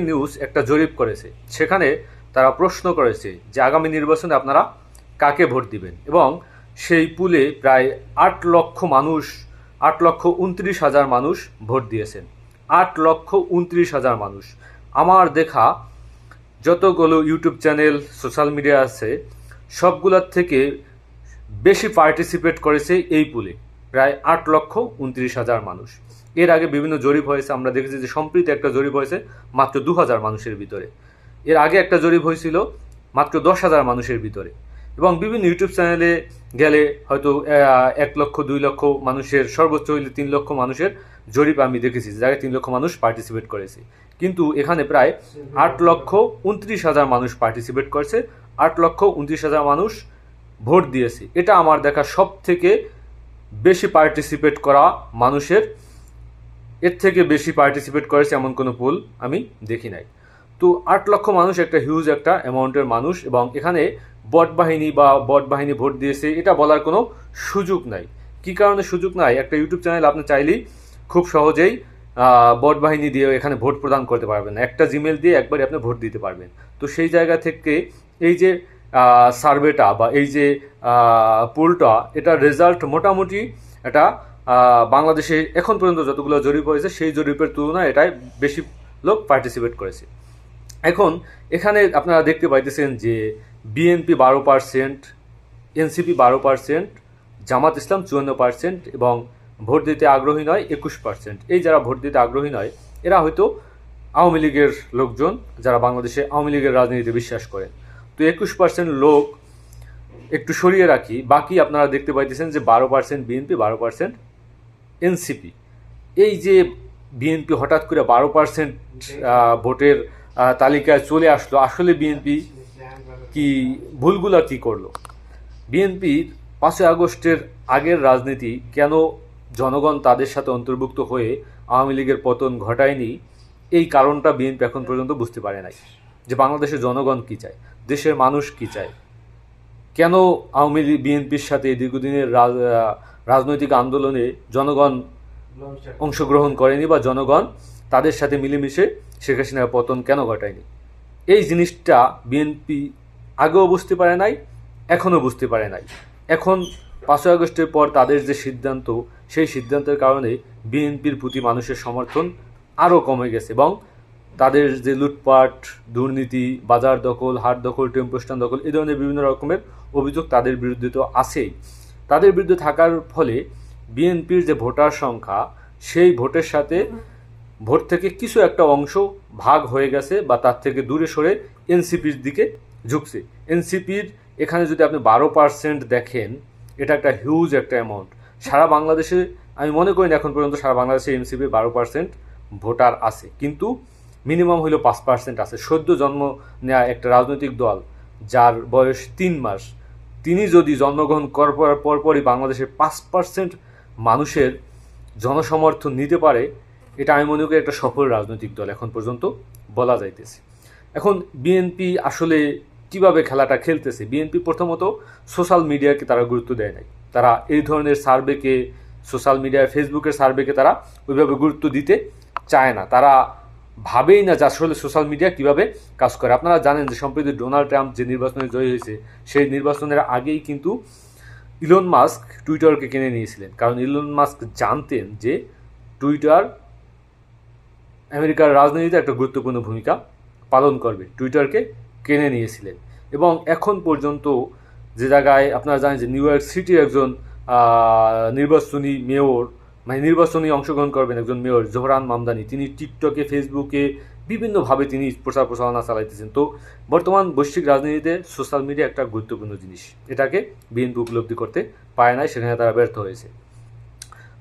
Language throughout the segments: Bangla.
নিউজ একটা জরিপ করেছে। সেখানে তারা প্রশ্ন করেছে যে আগামী নির্বাচনে আপনারা কাকে ভোট দিবেন? এবং সেই পুলে প্রায় আট লক্ষ মানুষ, আট লক্ষ উনত্রিশ হাজার মানুষ ভোট দিয়েছেন। আট লক্ষ উনত্রিশ হাজার মানুষ। আমার দেখা যতগুলো ইউটিউব চ্যানেল, সোশ্যাল মিডিয়া আছে, সবগুলোর থেকে বেশি পার্টিসিপেট করেছে এই পুলে। প্রায় আট লক্ষ উনত্রিশ হাজার মানুষ। এর আগে বিভিন্ন জরিপ হয়েছে, আমরা দেখেছি যে সম্প্রীতি একটা জরিপ হয়েছে মাত্র দু হাজার মানুষের ভিতরে। এর আগে একটা জরিপ হয়েছিল মাত্র দশ হাজার মানুষের ভিতরে। এবং বিভিন্ন ইউটিউব চ্যানেলে গেলে হয়তো এক লক্ষ, দুই লক্ষ মানুষের, সর্বোচ্চ হইলে তিন লক্ষ মানুষের জরিপ আমি দেখেছি, যে জায়গায় তিন লক্ষ মানুষ পার্টিসিপেট করেছে। কিন্তু এখানে প্রায় আট লক্ষ উনত্রিশ হাজার মানুষ পার্টিসিপেট করেছে, আট লক্ষ উনত্রিশ হাজার মানুষ ভোট দিয়েছে। এটা আমার দেখা সব থেকে বেশি পার্টিসিপেট করা মানুষের এর থেকে বেশি পার্টিসিপেট করেছে এমন কোনো পোল আমি দেখি নাই। তো আট লক্ষ মানুষ একটা হিউজ একটা অ্যামাউন্টের মানুষ এবং এখানে বট বাহিনী বা বট বাহিনী ভোট দিয়েছে, এটা বলার কোনো সুযোগ নাই। কী কারণে সুযোগ নাই? একটা ইউটিউব চ্যানেল আপনি চাইলেই খুব সহজেই বট বাহিনী দিয়ে এখানে ভোট প্রদান করতে পারবেন। একটা জিমেল দিয়ে একবারই আপনি ভোট দিতে পারবেন। তো সেই জায়গা থেকে এই যে সার্ভেটা বা এই যে পোলটা এটা রেজাল্ট মোটামুটি এটা বাংলাদেশে এখন পর্যন্ত যতগুলো জরিপ হয়েছে, সেই জরিপের তুলনায় এটাই বেশি লোক পার্টিসিপেট করেছে। এখন এখানে আপনারা দেখতে পাইতেছেন যে বিএনপি বারো পার্সেন্ট এনসিপি বারো পার্সেন্ট জামাত ইসলাম চুয়ান্ন পার্সেন্ট এবং ভোট দিতে আগ্রহী নয়, একুশ পার্সেন্ট এই যারা ভোট দিতে আগ্রহী নয়, এরা হয়তো আওয়ামী লীগের লোকজন যারা বাংলাদেশে আওয়ামী লীগের রাজনীতিতে বিশ্বাস করেন। তো একুশ পার্সেন্ট লোক একটু সরিয়ে রাখি। বাকি আপনারা দেখতে পাইতেছেন যে বারো পার্সেন্ট বিএনপি বারো পার্সেন্ট এনসিপি। এই যে বিএনপি হঠাৎ করে বারো পার্সেন্ট ভোটের তালিকায় চলে আসলো, আসলে বিএনপি কি ভুলগুলা কি করল? বিএনপির পাঁচই আগস্টের আগের রাজনীতি কেন জনগণ তাদের সাথে অন্তর্ভুক্ত হয়ে আওয়ামী লীগের পতন ঘটায়নি, এই কারণটা বিএনপি এখন পর্যন্ত বুঝতে পারে নাই। যে বাংলাদেশের জনগণ কি চায়, দেশের মানুষ কি চায়, কেন আওয়ামী লীগ, বিএনপির সাথে দীর্ঘদিনের রাজ- রাজনৈতিক আন্দোলনে জনগণ অংশগ্রহণ করেনি বা জনগণ তাদের সাথে মিলেমিশে শেখ হাসিনার পতন কেন ঘটায়নি? এই জিনিসটা বিএনপি আগেও বুঝতে পারে নাই, এখনও বুঝতে পারে নাই। এখন পাঁচই আগস্টের পর তাদের যে সিদ্ধান্ত, সেই সিদ্ধান্তের কারণে বিএনপির প্রতি মানুষের সমর্থন আরও কমে গেছে এবং তাদের যে লুটপাট, দুর্নীতি, বাজার দখল, হাট দখল টেম্পো স্ট্যান্ড দখল এই ধরনের বিভিন্ন রকমের অভিযোগ তাদের বিরুদ্ধে তো আছেই। তাদের বিরুদ্ধে থাকার ফলে বিএনপির যে ভোটার সংখ্যা, সেই ভোটের সাথে ভোট থেকে কিছু একটা অংশ ভাগ হয়ে গেছে বা তার থেকে দূরে সরে এনসিপির দিকে ঝুঁকছে। এনসিপির এখানে যদি আপনি বারো পার্সেন্ট দেখেন, এটা একটা হিউজ একটা অ্যামাউন্ট সারা বাংলাদেশে, আমি মনে করি না এখন পর্যন্ত সারা বাংলাদেশে এনসিপির বারো পার্সেন্ট ভোটার আছে, কিন্তু মিনিমাম হইল পাঁচ পার্সেন্ট আছে। সদ্য জন্ম নেওয়া একটা রাজনৈতিক দল, যার বয়স তিন মাস তিনি যদি জন্মগ্রহণ করার পরপরই বাংলাদেশের পাঁচ পার্সেন্ট মানুষের জনসমর্থন নিতে পারে, এটা আমি মনে করি একটা সফল রাজনৈতিক দল এখন পর্যন্ত বলা যাইতেছে। এখন বিএনপি আসলে কীভাবে খেলাটা খেলতেছে? বিএনপি প্রথমত সোশ্যাল মিডিয়াকে তারা গুরুত্ব দেয় নাই। তারা এই ধরনের সার্ভেকে সোশ্যাল মিডিয়া ফেসবুকের সার্ভেকে তারা ওইভাবে গুরুত্ব দিতে চায় না। তারা ভাবেই না যে আসলে সোশ্যাল মিডিয়া কীভাবে কাজ করে। আপনারা জানেন যে সম্প্রতি ডোনাল্ড ট্রাম্প যে নির্বাচনে জয়ী হয়েছে, সেই নির্বাচনের আগেই কিন্তু ইলন মাস্ক টুইটারকে কিনে নিয়েছিলেন। কারণ ইলন মাস্ক জানতেন যে টুইটার আমেরিকার রাজনীতিতে একটা গুরুত্বপূর্ণ ভূমিকা পালন করবে। টুইটারকে কিনে নিয়েছিলেন। এবং এখন পর্যন্ত যে জায়গায় আপনারা জানেন যে নিউ ইয়র্ক সিটির একজন নির্বাচনী মেয়র মানে নির্বাচনী অংশগ্রহণ করবেন একজন মেয়র জোহরান মামদানি। তিনি টিকটকে ফেসবুকে বিভিন্নভাবে তিনি প্রচার প্রচারণা চালাইতেছেন। তো বর্তমান বৈশ্বিক রাজনীতিতে সোশ্যাল মিডিয়া একটা গুরুত্বপূর্ণ জিনিস। এটাকে বিএনপি উপলব্ধি করতে পারে নাই সেখানে তারা ব্যর্থ হয়েছে।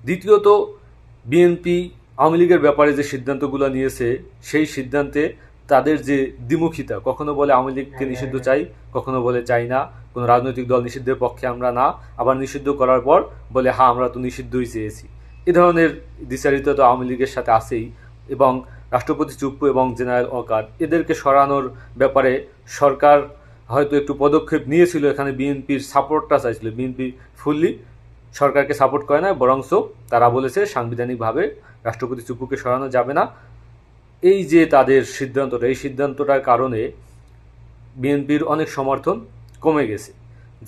দ্বিতীয়ত বিএনপি আওয়ামী লীগের ব্যাপারে যে সিদ্ধান্তগুলো নিয়েছে সেই সিদ্ধান্তে তাদের যে দ্বিমুখিতা কখনো বলে আওয়ামী লীগকে নিষিদ্ধ চাই কখনো বলে চাই না কোনো রাজনৈতিক দল নিষিদ্ধের পক্ষে আমরা না আবার নিষিদ্ধ করার পর বলে হ্যাঁ আমরা তো নিষিদ্ধই চেয়েছি। এ ধরনের দ্বিচারিত তো আওয়ামী লীগের সাথে আছেই এবং রাষ্ট্রপতি চুপ্পু এবং জেনারেল অকার এদেরকে সরানোর ব্যাপারে সরকার হয়তো একটু পদক্ষেপ নিয়েছিল, এখানে বিএনপির সাপোর্টটা চাইছিল। বিএনপি ফুললি সরকারকে সাপোর্ট করে না, বরংস তারা বলেছে সাংবিধানিকভাবে রাষ্ট্রপতি চুপ্পুকে সরানো যাবে না। এই যে তাদের সিদ্ধান্তটা, এই সিদ্ধান্তটার কারণে বিএনপির অনেক সমর্থন কমে গেছে।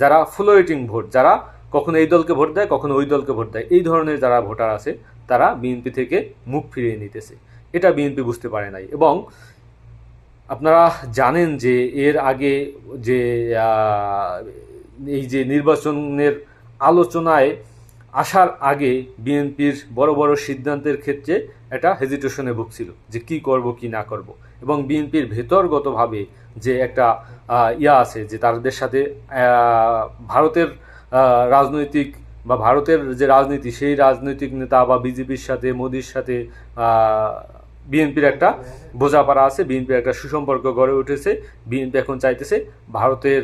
যারা ফ্লোয়েটিং ভোট যারা কখনো এই দলকে ভোট দেয়, কখনো ওই দলকে ভোট দেয়। এই ধরনের যারা ভোটার আছে, তারা বিএনপি থেকে মুখ ফিরিয়ে নিতেছে। এটা বিএনপি বুঝতে পারে নাই। এবং আপনারা জানেন যে এর আগে যে এই যে নির্বাচনের আলোচনায় আসার আগে বিএনপির বড় বড় সিদ্ধান্তের ক্ষেত্রে একটা হেজিটেশনে ভুগছিল যে কি করব, কি না করব। এবং বিএনপির ভেতরগতভাবে যে একটা ইয়া আছে যে তাদের সাথে ভারতের রাজনৈতিক বা ভারতের যে রাজনীতি, সেই রাজনৈতিক নেতা বা বিজেপির সাথে, মোদির সাথে বিএনপির একটা বোঝাপড়া আছে, বিএনপির একটা সুসম্পর্ক গড়ে উঠেছে, বিএনপি এখন চাইতেছে ভারতের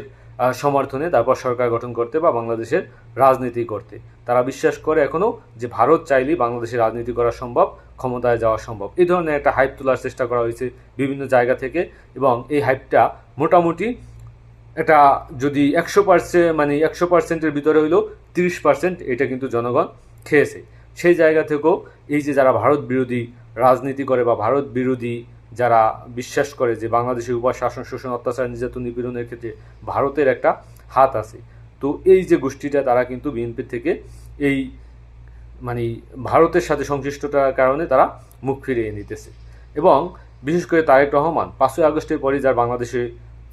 সমর্থনে তারপর সরকার গঠন করতে বা বাংলাদেশের রাজনীতি করতে। তারা বিশ্বাস করে এখনও যে ভারত চাইলেই বাংলাদেশের রাজনীতি করা সম্ভব, ক্ষমতায় যাওয়া সম্ভব। এই ধরনের একটা হাইপ তোলার চেষ্টা করা হয়েছে বিভিন্ন জায়গা থেকে এবং এই হাইপটা মোটামুটি এটা যদি একশো পার্সেন্ট মানে একশো পার্সেন্টের ভিতরে হইলেও তিরিশ পার্সেন্ট, এটা কিন্তু জনগণ খেয়েছে। সেই জায়গা থেকেও এই যে যারা ভারত বিরোধী রাজনীতি করে বা ভারত বিরোধী যারা বিশ্বাস করে যে বাংলাদেশের উপর শাসন শোষণ, অত্যাচার, নির্যাতন, নিপীড়নের ক্ষেত্রে ভারতের একটা হাত আছে। তো এই যে গোষ্ঠীটা, তারা কিন্তু বিএনপির থেকে এই মানে ভারতের সাথে সংশ্লিষ্টতার কারণে তারা মুখ ফিরিয়ে নিতেছে। এবং বিশেষ করে তারেক রহমান পাঁচই আগস্টের পরে যার বাংলাদেশে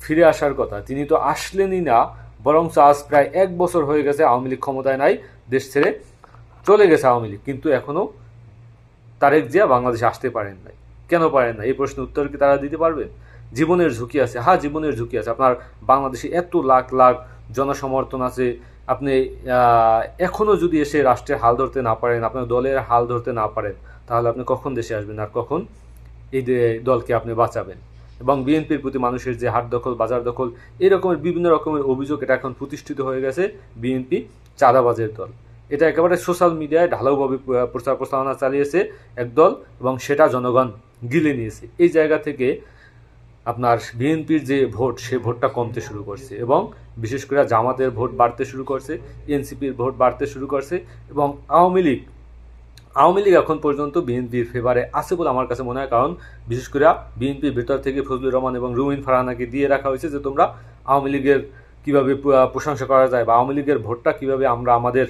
ফিরে আসার কথা। তিনি তো আসলেনই না বরং আজ প্রায় এক বছর হয়ে গেছে আওয়ামী লীগ ক্ষমতায় নাই দেশ ছেড়ে চলে গেছে আওয়ামী লীগ কিন্তু এখনও তারেক জিয়া বাংলাদেশে আসতে পারেন নাই। কেন পারেন না? এই প্রশ্নের উত্তর কি তারা দিতে পারবেন জীবনের ঝুঁকি আছে। হ্যাঁ জীবনের ঝুঁকি আছে। আপনার বাংলাদেশে এত লাখ লাখ জনসমর্থন আছে। আপনি আহ, এখনও যদি এসে রাষ্ট্রের হাল ধরতে না পারেন আপনার দলের হাল ধরতে না পারেন তাহলে আপনি কখন দেশে আসবেন? আর কখন এই দলকে আপনি বাঁচাবেন? এবং বিএনপির প্রতি মানুষের যে হাট দখল, বাজার দখল, এই রকমের বিভিন্ন রকমের অভিযোগ এটা এখন প্রতিষ্ঠিত হয়ে গেছে বিএনপি চাঁদাবাজের দল। এটা একেবারে সোশ্যাল মিডিয়ায় ঢালাওভাবে প্র- প্রচার প্রচারণা চালিয়েছে একদল এবং সেটা জনগণ গিলে নিয়েছে। এই জায়গা থেকে আপনার বিএনপির যে ভোট, সে ভোটটা কমতে শুরু করছে এবং বিশেষ করে জামাতের ভোট বাড়তে শুরু করছে, এনসিপির ভোট বাড়তে শুরু করছে এবং আওয়ামী লীগ আওয়ামী লীগ এখন পর্যন্ত বিএনপির ফেভারে আছে বলে আমার কাছে মনে হয়। কারণ বিশেষ করে বিএনপির ভেতর থেকে ফজলুর রহমান এবং রুমিন ফারহানাকে দিয়ে রাখা হয়েছে যে তোমরা আওয়ামী লীগের কীভাবে প্রশংসা করা যায় বা আওয়ামী লীগের ভোটটা কীভাবে আমরা আমাদের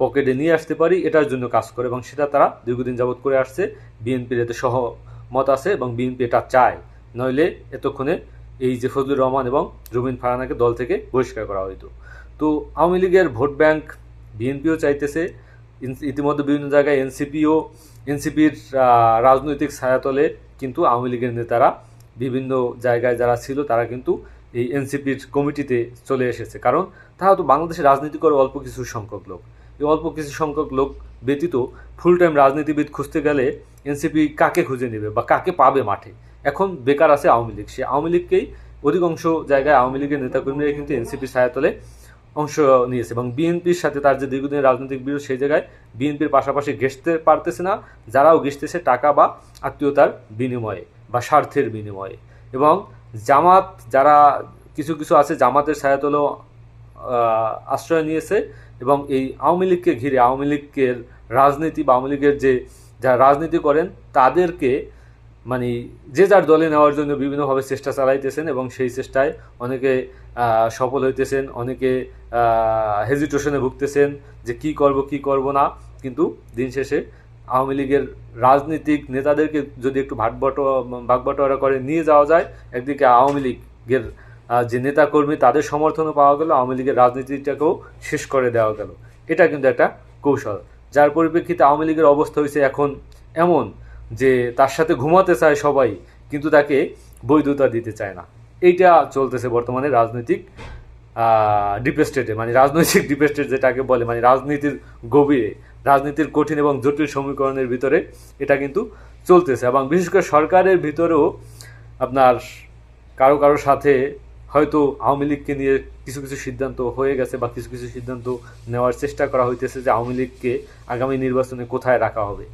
পকেটে নিয়ে আসতে পারি, এটার জন্য কাজ করে এবং সেটা তারা দীর্ঘদিন যাবৎ করে আসছে। বিএনপির এতে সহমত আছে এবং বিএনপি এটা চায়। নইলে এতক্ষণে এই যে ফজলুর রহমান এবং রুমিন ফারহানাকে দল থেকে বহিষ্কার করা হইতো। তো আওয়ামী লীগের ভোট ব্যাংক বিএনপিও চাইতেছে। ইতিমধ্যে বিভিন্ন জায়গায় এনসিপিও, এনসিপির রাজনৈতিক ছায়াতলে কিন্তু আওয়ামী লীগের নেতারা বিভিন্ন জায়গায় যারা ছিল তারা কিন্তু এই এনসিপির কমিটিতে চলে এসেছে। কারণ তারা তো বাংলাদেশে রাজনীতি করে অল্প কিছু সংখ্যক লোক। এই অল্প কিছু সংখ্যক লোক ব্যতীত ফুল টাইম রাজনীতিবিদ খুঁজতে গেলে এনসিপি কাকে খুঁজে নেবে বা কাকে পাবে মাঠে? এখন বেকার আছে আওয়ামী লীগ। সে আওয়ামী লীগকেই অধিকাংশ জায়গায় আওয়ামী লীগের নেতাকর্মীরা কিন্তু এনসিপির ছায়াতলে অংশ নিয়েছে এবং বিএনপির সাথে তার যে দীর্ঘদিনের রাজনৈতিক বিরোধ, সেই জায়গায় বিএনপির পাশাপাশি ঘেঁষতে পারতেছে না, যারাও ঘেঁষতেছে টাকা বা আত্মীয়তার বিনিময়ে বা স্বার্থের বিনিময়ে। এবং জামাত, যারা কিছু কিছু আছে, জামাতের ছায়াতলেও আশ্রয় নিয়েছে এবং এই আওয়ামী লীগকে ঘিরে, আওয়ামী লীগের রাজনীতি বা আওয়ামী লীগের যে যারা রাজনীতি করেন, তাদেরকে মানে যে যার দলে নেওয়ার জন্য বিভিন্নভাবে চেষ্টা চালাইতেছেন এবং সেই চেষ্টায় অনেকে সফল হইতেছেন, অনেকে হেজিটেশনে ভুগতেছেন যে কি করব কি করব না। কিন্তু দিন শেষে আওয়ামী লীগের রাজনীতিক নেতাদেরকে যদি একটু ভাটবটো ভাগবটোয়ারা করে নিয়ে যাওয়া যায়, একদিকে আওয়ামী লীগের যে নেতাকর্মী তাদের সমর্থনও পাওয়া গেল, আওয়ামী লীগের রাজনীতিটাকেও শেষ করে দেওয়া গেল। এটা কিন্তু একটা কৌশল। যার পরিপ্রেক্ষিতে আওয়ামী লীগের অবস্থা হয়েছে এখন এমন যে তার সাথে ঘুমাতে চায় সবাই, কিন্তু তাকে বৈধতা দিতে চায় না। এইটা চলতেছে বর্তমানে রাজনৈতিক ডিপ স্টেটে মানে রাজনৈতিক ডিপ স্টেট যেটাকে বলে মানে রাজনীতির গভীরে, রাজনীতির কঠিন এবং জটিল সমীকরণের ভিতরে এটা কিন্তু চলতেছে। এবং বিশেষ করে সরকারের ভিতরেও আপনার কারও কারও সাথে হয়তো আওয়ামী লীগকে নিয়ে কিছু কিছু সিদ্ধান্ত হয়ে গেছে বা কিছু কিছু সিদ্ধান্ত নেওয়ার চেষ্টা করা হইতেছে যে আওয়ামী লীগকে আগামী নির্বাচনে কোথায় রাখা হবে।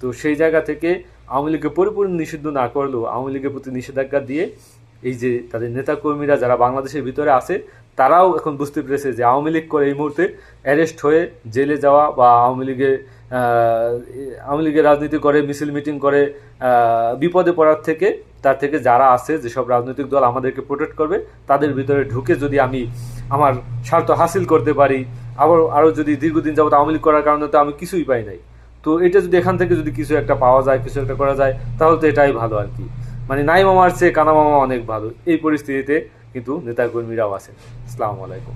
তো সেই জায়গা থেকে আওয়ামী লীগকে পরিপূর্ণ নিষিদ্ধ না করলেও আওয়ামী লীগের প্রতি নিষেধাজ্ঞা দিয়ে এই যে তাদের নেতাকর্মীরা যারা বাংলাদেশের ভিতরে আছে, তারাও এখন বুঝতে পেরেছে যে আওয়ামী লীগ করে এই মুহূর্তে অ্যারেস্ট হয়ে জেলে যাওয়া বা আওয়ামী লীগের আওয়ামী লীগের রাজনীতি করে, মিছিল মিটিং করে বিপদে পড়ার থেকে, তার থেকে যারা আছে, যেসব রাজনৈতিক দল আমাদেরকে প্রোটেক্ট করবে, তাদের ভিতরে ঢুকে যদি আমি আমার স্বার্থ হাসিল করতে পারি, আবার আরও যদি দীর্ঘদিন যাবত আওয়ামী লীগ করার কারণে তো আমি কিছুই পাই নাই। তো এটা যদি এখান থেকে যদি কিছু একটা পাওয়া যায়, কিছু একটা করা যায়, তাহলে তো এটাই ভালো আর কি। মানে নাই মামার চেয়ে কানা মামা অনেক ভালো। এই পরিস্থিতিতে কিন্তু নেতাকর্মীরাও আছেন। আসসালামু আলাইকুম।